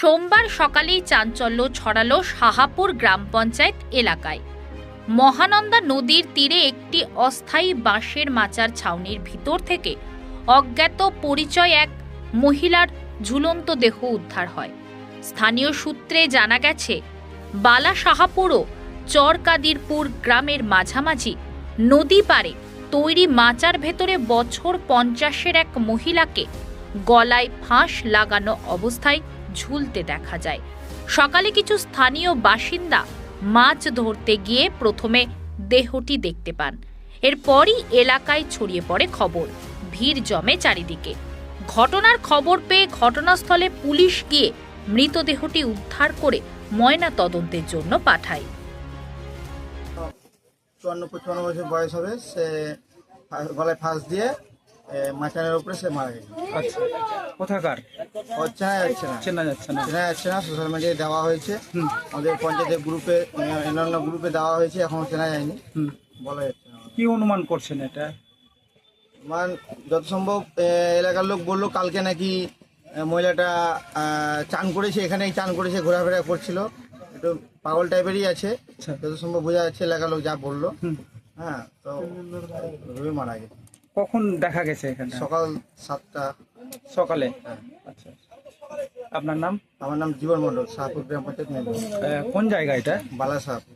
সোমবার সকালেই চাঞ্চল্য ছড়ালো সাহাপুর গ্রাম পঞ্চায়েত এলাকায়। মহানন্দা নদীর তীরে একটি অস্থায়ী বাঁশের মাচার ছাউনির ভিতর থেকে অজ্ঞাত পরিচয় এক মহিলার ঝুলন্ত দেহ উদ্ধার হয়। স্থানীয় সূত্রে জানা গেছে, বালা সাহাপুর ও চরকাদিরপুর গ্রামের মাঝামাঝি নদী পারে তৈরি মাচার ভেতরে বছর পঞ্চাশের এক মহিলাকে গলায় ফাঁস লাগানো অবস্থায় ঝুলতে দেখা যায়। সকালে কিছু স্থানীয় বাসিন্দা মাছ ধরতে গিয়ে প্রথমে দেহটি দেখতে পান। এরপরই এলাকায় ছড়িয়ে পড়ে খবর। ভিড় জমে চারিদিকে। ঘটনার খবর পেয়ে ঘটনাস্থলে পুলিশ গিয়ে মৃতদেহটি উদ্ধার করে ময়না তদন্তের জন্য পাঠায়। চুয়ান্ন পঁচপান্ন বছর বয়স হবে। সে গলায় ফাঁস দিয়ে মাচানের উপরে সে মারা গেছে। আচ্ছা। কোথাকার? ও চেনা যাচ্ছে না? চেনা যাচ্ছে না। চেনা যাচ্ছে না সোশ্যাল মিডিয়ায় দেওয়া হয়েছে। আমাদের পঞ্চায়েতের গ্রুপে অন্যান্য গ্রুপে দেওয়া হয়েছে এখনও চেনা যায়নি। বলা যাচ্ছে না। কি অনুমান করছেন এটা? মান যত সম্ভব এলাকার লোক বলল কালকে নাকি মহিলাটা চান করেছে এখানেই চান করেছে ঘোরাফেরা করছিল। একটু পাগল টাইপেরই আছে। আচ্ছা। যত সম্ভব বোঝা যাচ্ছে এলাকার লোক যা বলল। হ্যাঁ তো মারা গেছে। কখন দেখা গেছে এখানে? সকাল সাতটা। সকালে? হ্যাঁ। আচ্ছা আপনার নাম? আমার নাম জীবন মন্ডল শাহপুর গ্রাম পঞ্চায়েত কোন জায়গা এটা? বালা শাহপুর